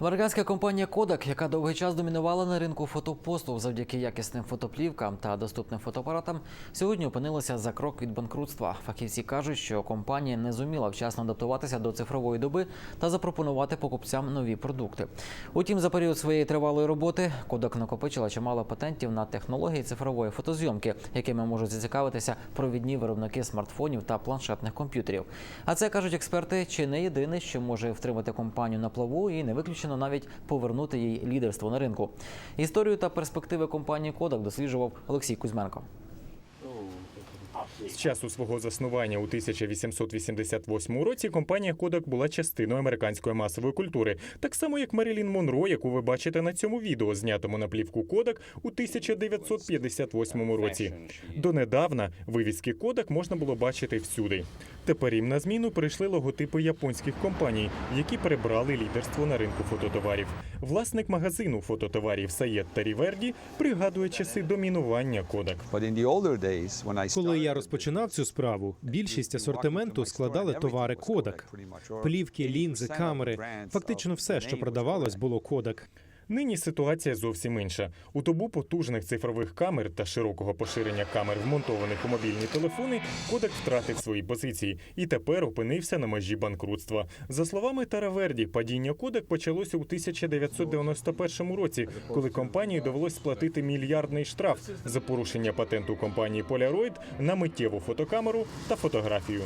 Американська компанія Kodak, яка довгий час домінувала на ринку фотопослуг завдяки якісним фотоплівкам та доступним фотоапаратам, сьогодні опинилася за крок від банкрутства. Фахівці кажуть, що компанія не зуміла вчасно адаптуватися до цифрової доби та запропонувати покупцям нові продукти. Утім, за період своєї тривалої роботи Kodak накопичила чимало патентів на технології цифрової фотозйомки, якими можуть зацікавитися провідні виробники смартфонів та планшетних комп'ютерів. А це кажуть експерти, чи не єдине, що може втримати компанію на плаву, і не виключено навіть повернути їй лідерство на ринку. Історію та перспективи компанії Kodak досліджував Олексій Кузьменко. З часу свого заснування у 1888 році компанія Kodak була частиною американської масової культури, так само як Мерілін Монро, яку ви бачите на цьому відео, знятому на плівку Kodak у 1958 році. Донедавна вивіски Kodak можна було бачити всюди. Тепер їм на зміну прийшли логотипи японських компаній, які перебрали лідерство на ринку фототоварів. Власник магазину фототоварів Саєд Таріверді пригадує часи домінування Kodak. Коли я started, розпочинав цю справу, більшість асортименту складали товари Kodak. Плівки, лінзи, камери. Фактично все, що продавалось, було Kodak. Нині ситуація зовсім інша. У добу потужних цифрових камер та широкого поширення камер, вмонтованих у мобільні телефони, Kodak втратив свої позиції і тепер опинився на межі банкрутства. За словами Тараверді, падіння Kodak почалося у 1991 році, коли компанії довелось сплатити мільярдний штраф за порушення патенту компанії Polaroid на миттєву фотокамеру та фотографію.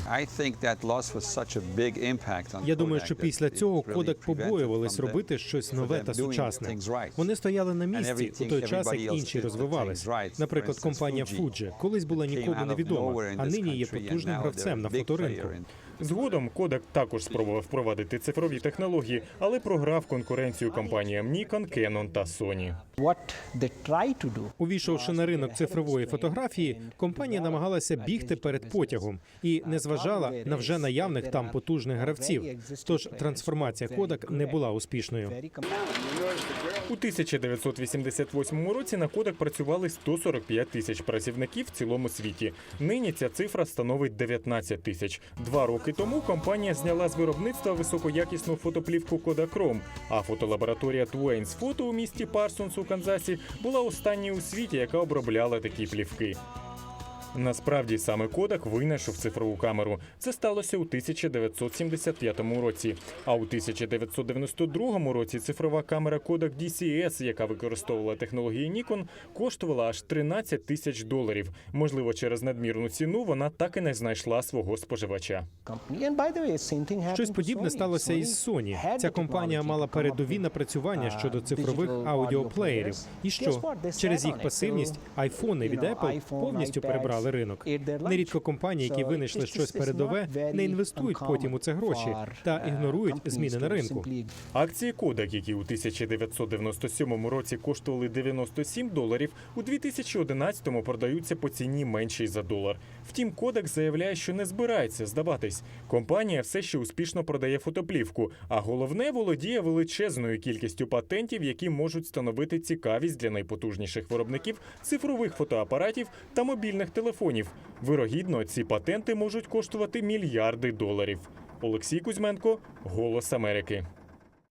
Я думаю, що після цього Kodak побоювались робити щось нове та сучасне. Вони стояли на місці у той час, як інші right. Наприклад, компанія Fuji колись була нікому out не of відома, nowhere in а нині є потужним гравцем на фоторинку. Згодом Kodak також спробував впровадити цифрові технології, але програв конкуренцію компаніям Nikon, Canon та Sony. Увійшовши на ринок цифрової фотографії, компанія намагалася бігти перед потягом і не зважала на вже наявних там потужних гравців. Тож трансформація Kodak не була успішною. У 1988 році на Kodak працювали 145 тисяч працівників в цілому світі. Нині ця цифра становить 19 тисяч. Два роки тому компанія зняла з виробництва високоякісну фотоплівку Kodachrome, а фотолабораторія Twains Photo у місті Парсонс у Канзасі була останньою у світі, яка обробляла такі плівки. Насправді саме Kodak винайшов цифрову камеру. Це сталося у 1975 році. А у 1992 році цифрова камера Kodak DCS, яка використовувала технології Nikon, коштувала аж 13 тисяч доларів. Можливо, через надмірну ціну вона так і не знайшла свого споживача. Щось подібне сталося із Sony. Ця компанія мала передові напрацювання щодо цифрових аудіоплеєрів. І що через їх пасивність айфони від Apple повністю iPads перебрали ринок. Нерідко компанії, які винайшли щось передове, не інвестують потім у це гроші та uh, ігнорують зміни на ринку. Акції Kodak, які у 1997 році коштували 97 доларів, у 2011 продаються по ціні меншій за долар. Втім, Kodak заявляє, що не збирається здаватись. Компанія все ще успішно продає фотоплівку, а головне володіє величезною кількістю патентів, які можуть становити цікавість для найпотужніших виробників цифрових фотоапаратів та мобільних телефонів. Вирогідно, ці патенти можуть коштувати мільярди доларів. Олексій Кузьменко, Голос Америки.